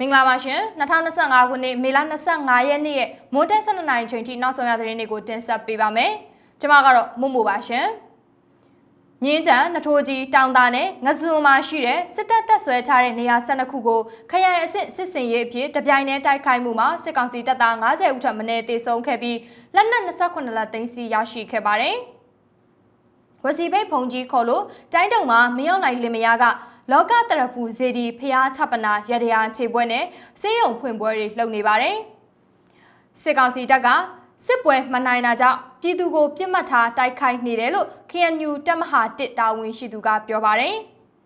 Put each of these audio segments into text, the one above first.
မင်္ဂလာပါရှင်2025ခုနှစ်မေလ25ရက်နေ့ရဲ့မွန်းတက်12နိုင်ချိန်ထိနောက်ဆုံးရသတင်းတွေကိုတင်ဆက်ပေးပါမယ်။ကျွန်မကတော့မုံမိုပါရှင်။မြင်းကြံနထိုးကြီးတောင်သားနဲ့ငဇွန်မှာရှိတဲ့စစ်တပ်တပ်ဆွဲထားတဲ့နေရာ12ခုကိုခရိုင်အဆင့်စစ်စင်ရေးအဖြစ်တပြိုင်တည်းတိုက်ခိုက်မှုမှာစစ်ကောင်စီတပ်သား90ဦးထပ်မံတေဆုံးခဲ့ပြီးလက်နက်28လက်သိမ်းဆီးရရှိခဲ့ပါတယ်။ဝစီဘိတ်ဖုန်ကြီးခေါ်လို့တိုင်းတုံမှာမရောက်နိုင်လင်မယားက လောကတရဖူဇေဒီဖျားထပနာရတရာခြေပွဲနဲ့စေးရုံဖွင့်ပွဲတွေလှုပ်နေပါတယ်။စစ်ကောင်စီတပ်ကစစ်ပွဲမနိုင်တာကြောင့်ပြည်သူကိုပြစ်မှတ်ထားတိုက်ခိုက်နေတယ်လို့ KNU တပ်မဟာတစ်တာဝန်ရှိသူကပြောပါတယ်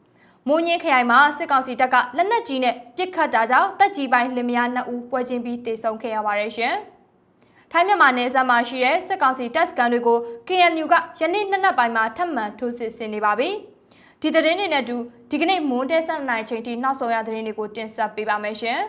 ။မိုးညင်းခရိုင်မှာစစ်ကောင်စီတပ်ကလက်နက်ကြီးနဲ့ပစ်ခတ်တာကြောင့်တပ်ကြီးပိုင်းလင်မယား2ဦးပွဲချင်းပြီးတေဆုံးခဲ့ရပါတယ်ရှင်။ထိုင်းမြန်မာနယ်စပ်မှာရှိတဲ့စစ်ကောင်စီတပ်စကန်တွေကို KNU ကယနေ့နှစ်နက်ပိုင်းမှာထပ်မံထိုးစစ်ဆင်နေပါပြီ။ ဒီသတင်းတွေနဲ့အတူဒီကနေ့မွန်းတဲဆက်နိုင်ချိန်ထိနောက်ဆုံးရသတင်းတွေကိုတင်ဆက်ပေးပါမယ်ရှင်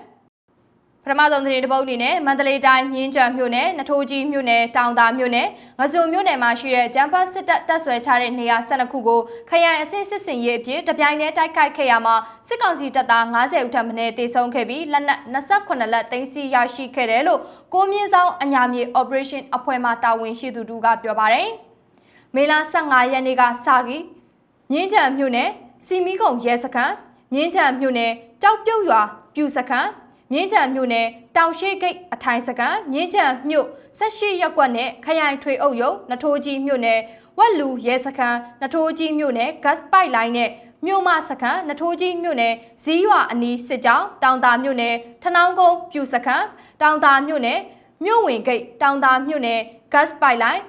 ပထမဆုံးသတင်းတစ်ပုဒ်အနေနဲ့မန္တလေးတိုင်းမြင်းကြံမြို့နယ်နထိုးကြီးမြို့နယ်တောင်သာမြို့နယ်ငစုံမြို့နယ်မှာရှိတဲ့ဂျမ်ပါစစ်တပ်တပ်ဆွဲထားတဲ့နေရာ12ခုကိုခရိုင်အဆင့်စစ်စင်ရေးအဖြစ်တပြိုင်တည်းတိုက်ခိုက်ခဲ့ရမှာစစ်ကောင်စီတပ်သား90ဦးထပ်မံတေဆုံးခဲ့ပြီးလက်နက်28လက်သိမ်းဆည်းရရှိခဲ့တယ်လို့ကိုမြင့်ဆောင်အညာမြေ operation အဖွဲ့မှတာဝန်ရှိသူတို့ကပြောပါတယ်မေလ15ရက်နေ့ကစပြီး မြင်းကြံမြို့နယ်စီမီကုံရဲစခန်းမြင်းကြံမြို့နယ်ကြောက်ပြုတ်ရွာပြူစခန်းမြင်းကြံမြို့နယ်တောင်ရှိဂိတ်အထိုင်စခန်းမြင်းကြံမြို့ဆက်ရှိရက်ကွက်နဲ့ခရိုင်ထွေအုပ်ရုံနထိုးကြီးမြို့နယ်ဝက်လူရဲစခန်းနထိုးကြီးမြို့နယ် gas pipeline နဲ့မြို့မစခန်းနထိုးကြီးမြို့နယ်ဇီးရွာအနီးစစ်ကြောင်းတောင်တာမြို့နယ်ထနောင်းကုန်းပြူစခန်းတောင်တာမြို့နယ်မြို့ဝင်ဂိတ်တောင်တာမြို့နယ် gas pipeline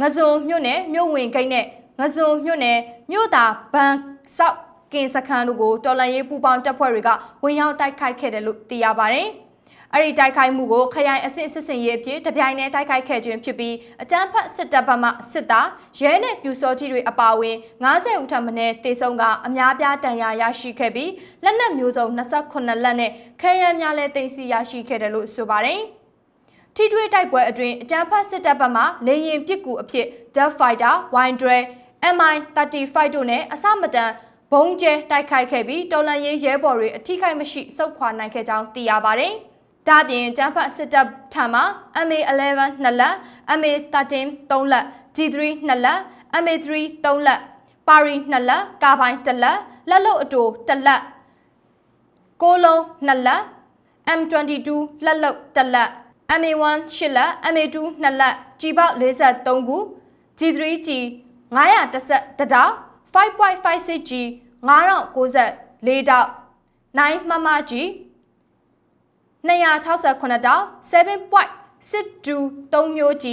ငဇုံမြို့နယ်မြို့ဝင်ဂိတ်နဲ့ ငဇုံမြို့နယ်မြို့သားဘန်ဆောက်ကင်စခန်းတို့ကိုတော်လန်ရေးပူပေါင်းတပ်ဖွဲ့တွေကဝင်ရောက်တိုက်ခိုက်ခဲ့တယ်လို့သိရပါတယ်။အဲ့ဒီတိုက်ခိုက်မှုကိုခရိုင်အစစ်စစ်စင်ရေးအဖြစ်တပြိုင်တည်းတိုက်ခိုက်ခဲ့ခြင်းဖြစ်ပြီးအကြမ်းဖက်စစ်တပ်ဘက်မှစစ်သားရဲနဲ့ပြူစောတိတွေအပါအဝင်90ဦးထပ်မံတေဆုံးကအများပြားတန်ရာရရှိခဲ့ပြီးလက်နက်မျိုးစုံ28လက်နဲ့ခဲယမ်းများလည်းတင်စီရရှိခဲ့တယ်လို့ဆိုပါတယ်။ထိတွေ့တိုက်ပွဲအတွင်းအကြမ်းဖက်စစ်တပ်ဘက်မှလေရင်ပစ်ကူအဖြစ် Death Fighter, Windre MI35 တို့နဲ့အစမတန်ဘုံကျဲတိုက်ခိုက်ခဲ့ပြီးတော်လန်ရေးရဲဘော်တွေအထိခိုက်မရှိစုခွာနိုင်ခဲ့ကြောင်းသိရပါတယ်။ဒါပြင်တမ်ဖတ်စစ်တပ်ထံမှ MA11 2လက် MA13 3လက် G3 2လက် MA3 3လက်ပါရီ2လက်ကာပိုင်း1လက်လက်လုတ်အတူ1လက်ကိုလုံး2လက် M22 လက်လုတ်1လက် MA1 8လက် MA2 2လက်ကြီးပေါက်43ခု G3G 910တတောက် 5.56G 9094တောက်9မမ G 268တောက်7.62 3မျိုး G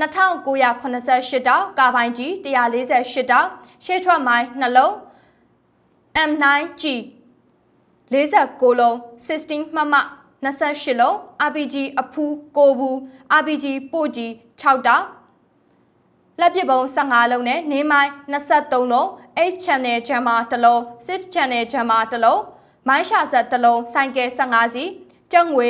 2988တောက်ကာပိုင်း G 148တောက်ရှေ့ထွက်မိုင်းနှလုံး M9G 49လုံး16မမ28လုံး RPG အဖူး9ဘူး RPG ပို့ကြီး6တောက် လက်ပစ်ပုံ15လုံးနဲ့နေမိုင်း23လုံး H channel jammer တစ်လုံး6 channel jammer တစ်လုံးမိုင်းရှာဆက်တစ်လုံးဆိုင်ကယ်15စီးကျုံငွေ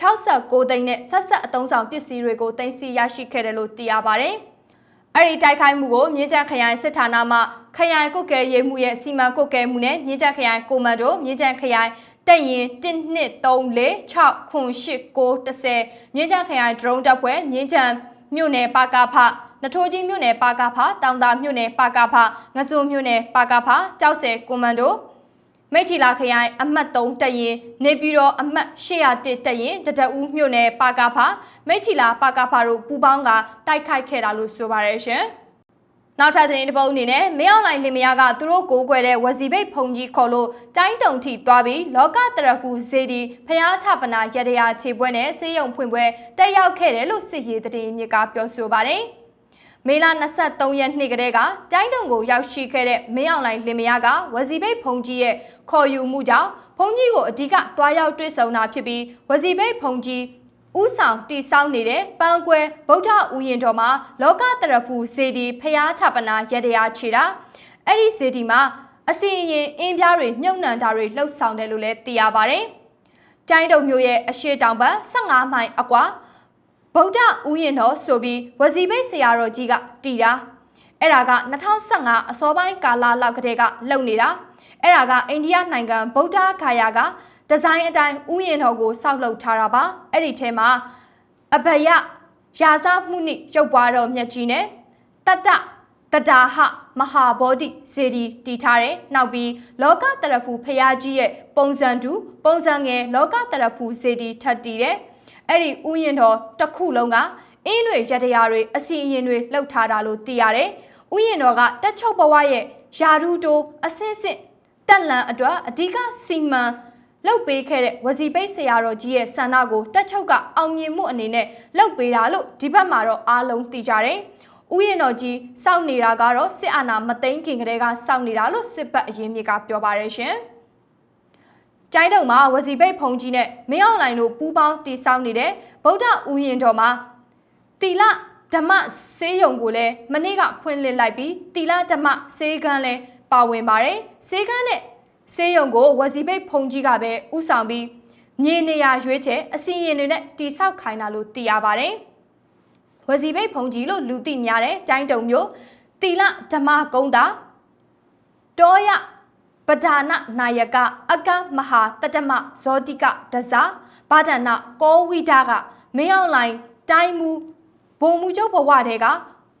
69သိန်းနဲ့ဆက်ဆက်အသုံးဆောင်ပစ္စည်းတွေကိုတင်စီရရှိခဲ့တယ်လို့သိရပါတယ်။အဲ့ဒီတိုက်ခိုက်မှုကိုမြင်းကြံခရိုင်စစ်ဌာနမှခရိုင်ကုတ်ကဲရေးမှုရဲ့စီမံကုတ်ကဲမှုနဲ့မြင်းကြံခရိုင်ကိုမန်ဒိုမြင်းကြံခရိုင်တက်ရင်12346ခွန်8910မြင်းကြံခရိုင် drone တပ်ဖွဲ့မြင်းကြံမြို့နယ်ပါကာဖ နထိုးကြီးမြို့နယ်ပါကာဖတောင်တာမြို့နယ်ပါကာဖငစုံမြို့နယ်ပါကာဖကြောက်စဲကွန်မန်ဒိုမိထီလာခရိုင်အမှတ်3တက်ရင်နေပြည်တော်အမှတ်801တက်ရင်တတအူးမြို့နယ်ပါကာဖမိထီလာပါကာဖတို့ပူးပေါင်းကတိုက်ခိုက်ခဲ့တာလို့ဆိုပါရရှင်နောက်ထပ်သတင်းတစ်ပုဒ်အနေနဲ့မင်းအောင်လိုင်လင်မယားကသူတို့ကိုးကွယ်တဲ့ဝစီဘိတ်ဖုန်ကြီးခေါ်လို့တိုင်းတုံထိသွားပြီးလောကတရကူဇေဒီဖျားထပနာရတရာခြေပွဲနဲ့စေးရုံဖွင့်ပွဲတက်ရောက်ခဲ့တယ်လို့စစ်ရေးသတင်းမြစ်ကပြောဆိုပါတယ်။ မေလ23ရက်နေ့ကတည်းကတိုင်းတုံကိုရောက်ရှိခဲ့တဲ့မင်းအောင်လှိုင်လင်မယားကဝစီဘိတ်ဖုန်ကြီးရဲ့ခေါ်ယူမှုကြောင့်ဖုန်ကြီးကိုအဓိကတွားရောက်တွေ့ဆုံတာဖြစ်ပြီးဝစီဘိတ်ဖုန်ကြီးဥဆောင်တည်ဆောက်နေတဲ့ပန်းကွယ်ဗုဒ္ဓဥယျာဉ်တော်မှာလောကတရဖူစေတီဖျားထပနာရတရားခြေတာအဲ့ဒီစေတီမှာအစီအရင်အင်းပြားတွေမြုပ်နှံတာတွေလှုပ်ဆောင်တယ်လို့လည်းသိရပါတယ်။ကျိုင်းတုံမျိုးရဲ့အရှိတောင်ဘက်15မိုင်အကွာ ဗုဒ္ဓဥယျာဉ်တော်ဆိုပြီးဝစီဘိတ်ဆရာတော်ကြီးကတည်တာအဲ့ဒါက2015အစောပိုင်းကာလလောက်ကတည်းကလုပ်နေတာအဲ့ဒါကအိန္ဒိယနိုင်ငံဗုဒ္ဓဂါယာကဒီဇိုင်းအတိုင်းဥယျာဉ်တော်ကိုစောက်လုပ်ထားတာပါအဲ့ဒီထဲမှာအဘယရာဇမှုနိရုပ်ပွားတော်မြတ်ကြီးနဲ့တတ္တတတာဟမဟာဘောဓိစေတီတည်ထားတယ်။နောက်ပြီးလောကတရဖူဖရာကြီးရဲ့ပုံစံတူပုံစံငယ်လောကတရဖူစေတီထပ်တည်တယ်။ အဲ့ဒီဥယျာဉ်တော်တစ်ခုလုံးကအင်းတွေရတရားတွေအစီအရင်တွေလှုပ်ထားတာလို့သိရတယ်။ဥယျာဉ်တော်ကတက်ချုပ်ဘဝရဲ့ယာရုတိုးအစင်းစင်းတက်လန်အတွက်အဓိကစီမံလှုပ်ပေးခဲ့တဲ့ဝစီပိတ်ဆရာတော်ကြီးရဲ့ဆန္ဒကိုတက်ချုပ်ကအောင်မြင်မှုအနေနဲ့လှုပ်ပေးတာလို့ဒီဘက်မှာတော့အားလုံးသိကြတယ်။ဥယျာဉ်တော်ကြီးစောင့်နေတာကတော့စစ်အာဏာမသိမ်းခင်ကတည်းကစောင့်နေတာလို့စစ်ပတ်အရင်းမြစ်ကပြောပါရရှင်။ ကျိုင်းတုံမှာဝစီပိတ်ဖုံကြီးနဲ့မင်းအောင်လိုင်တို့ပူးပေါင်းတည်ဆောက်နေတဲ့ဗုဒ္ဓဥယျာဉ်တော်မှာတီလဓမ္မဆေးရုံကိုလည်းမနေ့ကဖွင့်လှစ်လိုက်ပြီးတီလဓမ္မဆေးကန်းလည်းပါဝင်ပါတယ်။ဆေးကန်းနဲ့ဆေးရုံကိုဝစီပိတ်ဖုံကြီးကပဲဥဆောင်ပြီးမြေနေရာရွေးချယ်အစီရင်တွေနဲ့တိဆောက်ခိုင်းတာလို့သိရပါတယ်။ဝစီဘိတ်ဖုံကြီးလို့လူသိများတဲ့တိုင်းတုံမျိုးတီလဓမ္မကုန်းတာတောရ ပဒါနနာယကအကမဟာတတမဇောတိကဒဇာဘာဒနာကောဝိဒကမင်းအောင်လိုင်တိုင်းမူဘုံမူချုပ်ဘဝတဲက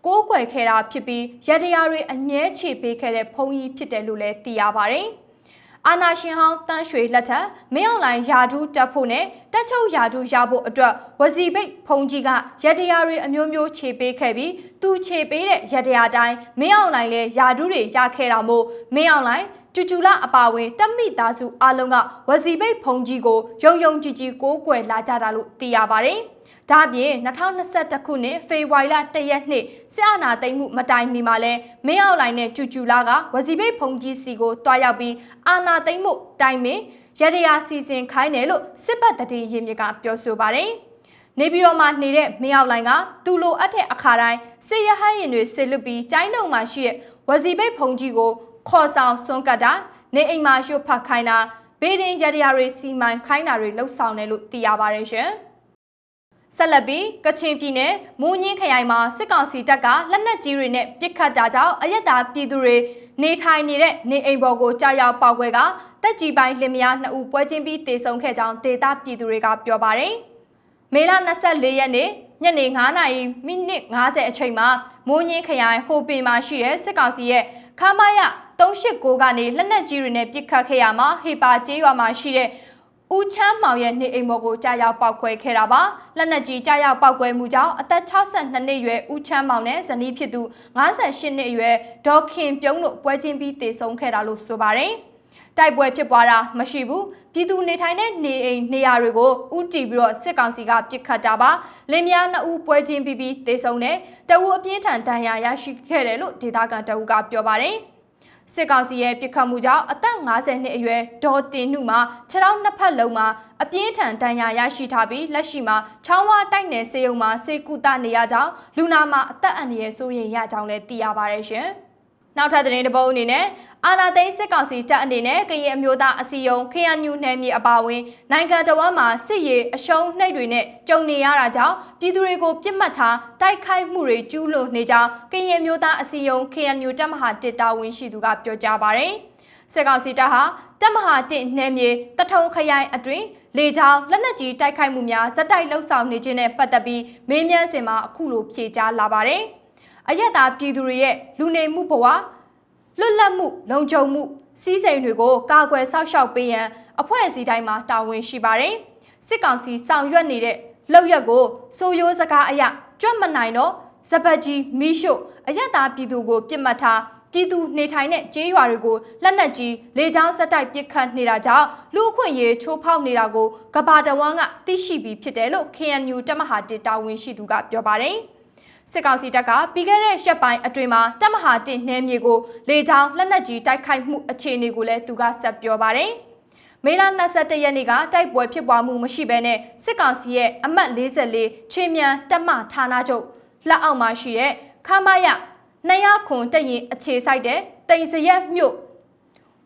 ကိုးကွယ်ခဲ့တာဖြစ်ပြီးရတရားတွေအမြဲခြေပေးခဲ့တဲ့ဘုံကြီးဖြစ်တယ်လို့လည်းသိရပါတယ်။အာနာရှင်ဟောင်းတန်းရွှေလက်ထက်မင်းအောင်လိုင်ယာဒူးတက်ဖို့နဲ့တက်ချုပ်ယာဒူးရဖို့အတွက်ဝစီဘိတ်ဖုန်ကြီးကရတရားတွေအမျိုးမျိုးခြေပေးခဲ့ပြီးသူခြေပေးတဲ့ရတရားတိုင်းမင်းအောင်လိုင်လည်းယာဒူးတွေရခဲ့တာမို့မင်းအောင်လိုင် ကျူကျူလာအပါဝင်တက်မိသားစုအလုံးကဝစီဘိတ်ဖုန်ကြီးကိုယုံယုံကြည်ကြည်ကိုးကွယ်လာကြတာလို့သိရပါတယ်။ဒါပြင်2021ခုနှစ်ဖေဖော်ဝါရီလ1ရက်နေ့စစ်အာဏာသိမ်းမှုမတိုင်မီမှာလဲမင်းအောင်လိုင်နဲ့ကျူကျူလာကဝစီဘိတ်ဖုန်ကြီးစီကိုတွားရောက်ပြီးအာဏာသိမ်းမှုတိုင်ပင်ရရရာစီစဉ်ခိုင်းတယ်လို့စစ်ပတ်တတိရင်မြကပြောဆိုပါတယ်နေပြည်တော်မှာနေတဲ့မင်းအောင်လိုင်ကသူ့လိုအပ်တဲ့အခါတိုင်းစစ်ရဟန်းရင်တွေစစ်လွတ်ပြီးကျိုင်းတုံမှာရှိတဲ့ဝစီဘိတ်ဖုန်ကြီးကို ခေါ်ဆောင်ဆွန့်ကတ်တာနေအိမ်မှာရွတ်ဖတ်ခိုင်းတာဘေးဒင်းရရရာတွေစီမံခိုင်းတာတွေလှုပ်ဆောင်တယ်လို့သိရပါတယ်ရှင်။ဆက်လက်ပြီးကချင်ပြည်နယ်မူးညင်းခရိုင်မှာစစ်ကောင်စီတပ်ကလက်နက်ကြီးတွေနဲ့ပစ်ခတ်တာကြောင့်အရက်သားပြည်သူတွေနေထိုင်နေတဲ့နေအိမ်ပေါ်ကိုကြားရောက်ပေါက်ကွဲကတက်ကြီးပိုင်းလင်မယားနှစ်ဦးပွဲချင်းပြီးတေဆုံခဲ့ကြောင်းဒေသပြည်သူတွေကပြောပါတယ်။မေလ24ရက်နေ့ညနေ9:00နာရီမိနစ်50အချိန်မှာမိုးညင်းခရိုင်ဟိုပင်မှာရှိတဲ့စစ်ကောင်စီရဲ့ခမာယ 389ကနေလက်နက်ကြီးတွေနဲ့ပစ်ခတ်ခဲ့ရမှာဟေပါကျေးရွာမှာရှိတဲ့ဦးချမ်းမောင်ရဲ့နေအိမ်ပေါ်ကိုကြားရောက်ပောက်ခွဲခဲ့တာပါလက်နက်ကြီးကြားရောက်ပောက်ကွဲမှုကြောင့်အသက်62နှစ်အရွယ်ဦးချမ်းမောင်နဲ့ဇနီးဖြစ်သူ58နှစ်အရွယ်ဒေါ်ခင်ပြုံးတို့ပွဲချင်းပြီးတည်ဆုံခဲ့တာလို့ဆိုပါတယ်တိုက်ပွဲဖြစ်ပွားတာမရှိဘူးပြည်သူနေထိုင်တဲ့နေအိမ်နေရာတွေကိုဥတီပြီးတော့စစ်ကောင်စီကပစ်ခတ်တာပါလင်းများနှစ်ဦးပွဲချင်းပြီးပြီးတေဆုံတယ်တအူအပြင်းထန်ဒဏ်ရာရရှိခဲ့တယ်လို့ဒေသခံတအူကပြောပါတယ် စစ်ကောင်စီရဲ့ပြစ်ခတ်မှုကြောင့်အသက်50နှစ်အရွယ်ဒေါ်တင်နှုမှာခြေထောက်နှစ်ဖက်လုံးမှာအပြင်းထန်ဒဏ်ရာရရှိထားပြီးလက်ရှိမှာချောင်းဝတိုက်နယ်စေယုံမှာစေကုသနေရကြောင်းလူနာမှာအသက်အန္တရာယ်စိုးရိမ်ရကြောင်းလည်းသိရပါတယ်ရှင်။ နောက်ထပ်သတင်းတစ်ပုဒ်အနေနဲ့အာနာသိန်းစစ်ကောင်စီတပ်အနေနဲ့ကရင်အမျိုးသားအစည်းအရုံး KNU နယ်မြေအပါအဝင်နိုင်ငံတော်ဝန်မှာစစ်ရေးအရှုံးနှိပ်တွေနဲ့ကြုံနေရတာကြောင့်ပြည်သူတွေကိုပြစ်မှတ်ထားတိုက်ခိုက်မှုတွေကျူးလွန်နေကြောင်းကရင်အမျိုးသားအစည်းအရုံး KNU တပ်မဟာတစ်တာဝန်ရှိသူကပြောကြားပါတယ်။စစ်ကောင်စီတပ်ဟာတပ်မဟာတစ်နယ်မြေတထုံခရိုင်အတွင်းလေကြောင်းလက်နက်ကြီးတိုက်ခိုက်မှုများဇက်တိုက်လှုပ်ဆောင်နေခြင်းနဲ့ပတ်သက်ပြီးမေးမြန်းစင်မှာအခုလိုဖြေကြားလာပါတယ်။ အရက်သားပြည်သူတွေရဲ့လူနေမှုဘဝလွတ်လပ်မှုလုံခြုံမှုစီးစိမ်တွေကိုကာကွယ်စောင့်ရှောက်ပေးရန်အဖွဲ့အစည်းတိုင်းမှာတာဝန်ရှိပါတယ်။စစ်ကောင်စီဆောင်ရွက်နေတဲ့လောက်ရက်ကိုဆိုရိုးစကားအရကြွတ်မနိုင်တော့စပတ်ကြီးမီးရှို့အရက်သားပြည်သူကိုပြစ်မှတ်ထားပြည်သူနေထိုင်တဲ့ကျေးရွာတွေကိုလက်နက်ကြီးလေကြောင်းဆက်တိုက်ပစ်ခတ်နေတာကြောင့်လူအခွင့်ရေးချိုးဖောက်နေတာကိုကဘာတဝန်းကသိရှိပြီးဖြစ်တယ်လို့ KNU တပ်မဟာတေတာဝန်ရှိသူကပြောပါတယ်။ စစ်ကောင်စီတပ်ကပြီးခဲ့တဲ့ရက်ပိုင်းအတွင်းမှာတပ်မဟာတင်နယ်မြေကိုလေကြောင်းလက်နက်ကြီးတိုက်ခိုက်မှုအခြေအနေကိုလည်းသူကဆက်ပြောပါတယ်။မေလ21ရက်နေ့ကတိုက်ပွဲဖြစ်ပွားမှုမရှိဘဲနဲ့စစ်ကောင်စီရဲ့အမှတ်44ချွေမြန်တပ်မဌာနချုပ်လက်အောက်မှာရှိတဲ့ခမရ200ခွန်တရင်အခြေစိုက်တဲ့တိန်စရက်မြို့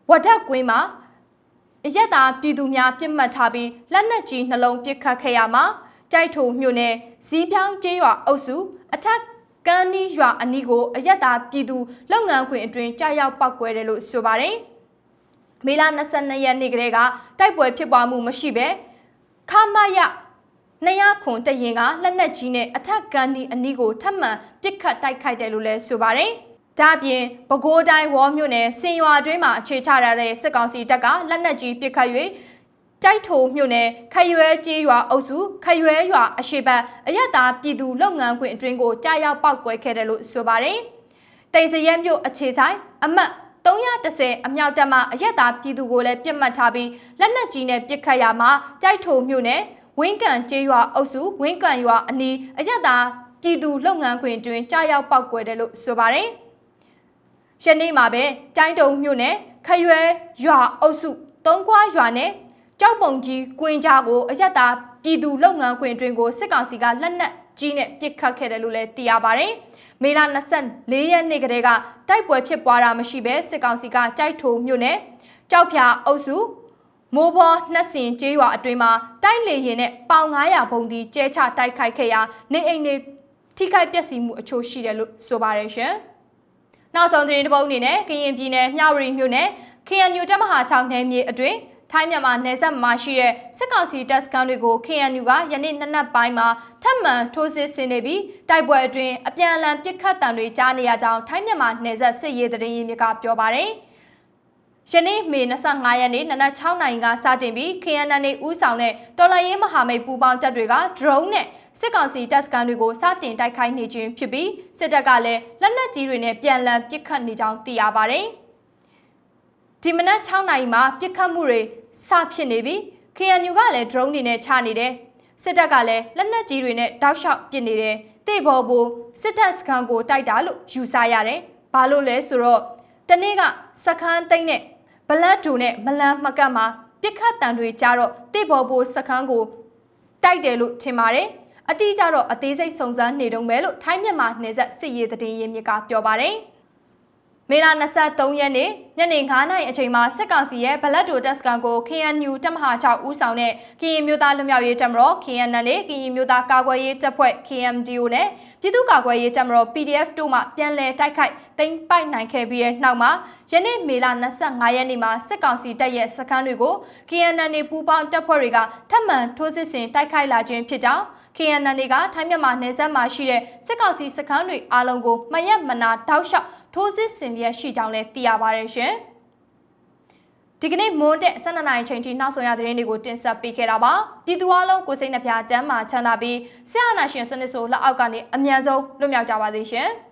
ဝတ်တက်ကွင်းမှာအရက်သားပြည်သူများပြစ်မှတ်ထားပြီးလက်နက်ကြီးနှလုံးပစ်ခတ်ခဲ့ရမှာကြိုက်ထိုမြို့နယ်ဇီးပြောင်းကျေးရွာအုပ်စု အထက်ကန်းနီးရွာအနီးကိုအရက်သားပြည်သူလုပ်ငန်းခွင်အတွင်းကြာရောက်ပောက်ကွဲတယ်လို့ဆိုပါတယ်မေလ22ရက်နေ့ကလေးကတိုက်ပွဲဖြစ်ပွားမှုမရှိဘဲခမရ200ခွန်တရင်ကလက်နက်ကြီးနဲ့အထက်ကန်ဒီအနီးကိုထပ်မံပစ်ခတ်တိုက်ခိုက်တယ်လို့လည်းဆိုပါတယ်။ဒါ့အပြင်ပဲခူးတိုင်းဝေါ်မြို့နယ်စင်ရွာတွင်းမှာအခြေချထားတဲ့စစ်ကောင်စီတပ်ကလက်နက်ကြီးပစ်ခတ်၍ တိုက်ထိုမြို့နယ်ခရွဲကျေးရွာအုပ်စုခရွဲရွာအရှိတ်အရက်သားပြည်သူလုပ်ငန်းခွင်အတွင်းကိုကြားရောက်ပောက်ကွဲခဲ့တယ်လို့ဆိုပါတယ်။တိန်စရဲမြို့အခြေဆိုင်အမတ်310အမြောက်တပ်မှအရက်သားပြည်သူကိုလည်းပြစ်မှတ်ထားပြီးလက်နက်ကြီးနဲ့ပစ်ခတ်ရမှာကြိုက်ထိုမြို့နယ်ဝင်းကန်ကျေးရွာအုပ်စုဝင်းကန်ရွာအနီးအရက်သားပြည်သူလုပ်ငန်းခွင်တွင်ကြားရောက်ပောက်ကွဲတယ်လို့ဆိုပါတယ်။ယနေ့မှာပဲကျိုင်းတုံမြို့နယ်ခရွဲရွာအုပ်စုတုံးကွာရွာနဲ့ ကြောက်ပုံကြီးကွင်းကြားကိုအရက်သားပြည်သူလုပ်ငန်းခွင်တွင်ကိုစစ်ကောင်စီကလက်နက်ကြီးနဲ့ပစ်ခတ်ခဲ့တယ်လို့လည်းသိရပါတယ်။မေလ24ရက်နေ့ကတည်းကတိုက်ပွဲဖြစ်ပွားတာမရှိဘဲစစ်ကောင်စီကကြိုက်ထိုမြို့နယ်ကြောက်ဖြာအုပ်စုမိုးဘောနှစ်စင်ကျေးရွာအတွင်းမှာတိုက်လေရင်နဲ့ပေါင်900ဘုံဒီကျဲချတိုက်ခိုက်ခဲ့ရာနေအိမ်တွေထိခိုက်ပျက်စီးမှုအချို့ရှိတယ်လို့ဆိုပါတယ်ရှင်။နောက်ဆုံးသတင်းတစ်ပုဒ်အနေနဲ့ကရင်ပြည်နယ်မြဝတီမြို့နယ် KNU တပ်မဟာ6နယ်မြေအတွင်း ထိုင်းမြန်မာနယ်စပ်မှာရှိတဲ့စစ်ကောင်စီတပ်စခန်းတွေကို KNU ကယနေ့နက်နက်ပိုင်းမှာထပ်မံထိုးစစ်ဆင်နေပြီးတိုက်ပွဲအတွင်းအပြန်အလှန်ပစ်ခတ်တံတွေကြားနေရကြောင်းထိုင်းမြန်မာနယ်စပ်စစ်ရေးတရင်ရင်မြကပြောပါတယ်။ယနေ့မေ25ရက်နေ့နနက်6နာရီကစတင်ပြီး KNN ဦးဆောင်တဲ့တော်လှန်ရေးမဟာမိတ်ပူးပေါင်းတပ်တွေက drone နဲ့စစ်ကောင်စီတပ်စခန်းတွေကိုစတင်တိုက်ခိုက်နေခြင်းဖြစ်ပြီးစစ်တပ်ကလည်းလက်နက်ကြီးတွေနဲ့ပြန်လည်ပစ်ခတ်နေကြောင်းသိရပါတယ်။ ဒီမနက်6နာရီမှာပြစ်ခတ်မှုတွေစဖြစ်နေပြီး KNU ကလည်း drone တွေနဲ့ချနေတယ်စစ်တပ်ကလည်းလက်နက်ကြီးတွေနဲ့တောက်လျှောက်ပစ်နေတယ်တေဘော်ဘူစစ်တပ်စခန်းကိုတိုက်တာလို့ယူဆရတယ်ဘာလို့လဲဆိုတော့တနေ့ကစခန်းသိမ်းနဲ့ဘလတ်ဒူနဲ့မလန်းမကတ်မှာပြစ်ခတ်တံတွေကြတော့တေဘော်ဘူစခန်းကိုတိုက်တယ်လို့ထင်ပါတယ်အတိအကျတော့အသေးစိတ်စုံစမ်းနေတုန်းပဲလို့ထိုင်းမြန်မာနယ်စပ်စစ်ရေးသတင်းရင်းမြစ်ကပြောပါတယ် မေလ23ရက်နေ့ညနေ9:00နာရီအချိန်မှာစစ်ကောင်စီရဲ့ဗလက်တိုတက်စကန်ကို KNU တပ်မဟာ6ဦးဆောင်တဲ့ကရင်မျိုးသားလူမျိုးရေးတပ်မတော် KNN နဲ့ကရင်မျိုးသားကာကွယ်ရေးတပ်ဖွဲ့ KMDO နဲ့ပြည်သူ့ကာကွယ်ရေးတပ်မတော် PDF တို့မှပြန်လည်တိုက်ခိုက်သိမ်းပိုက်နိုင်ခဲ့ပြီးတဲ့နောက်မှာယနေ့မေလ25ရက်နေ့မှာစစ်ကောင်စီတပ်ရဲ့စခန်းတွေကို KNN ပူးပေါင်းတပ်ဖွဲ့တွေကထပ်မံထိုးစစ်ဆင်တိုက်ခိုက်လာခြင်းဖြစ်ကြောင်း KNN ကထိုင်းမြန်မာနယ်စပ်မှာရှိတဲ့စစ်ကောင်စီစခန်းတွေအားလုံးကိုမရက်မနာတောက်လျှောက် ထိုးစစ်ဆင်လျက်ရှိကြောင်းလည်းသိရပါတယ်ရှင်။ဒီကနေ့မွန်းတဲ့12နာရီချိန်ထိနောက်ဆုံးရသတင်းတွေကိုတင်ဆက်ပေးခဲ့တာပါ။ပြည်သူအလုံးကိုစိတ်နှပြကျန်းမာချမ်းသာပြီးဆရာနာရှင်စနစ်ဆိုလက်အောက်ကနေအမြန်ဆုံးလွတ်မြောက်ကြပါစေရှင်။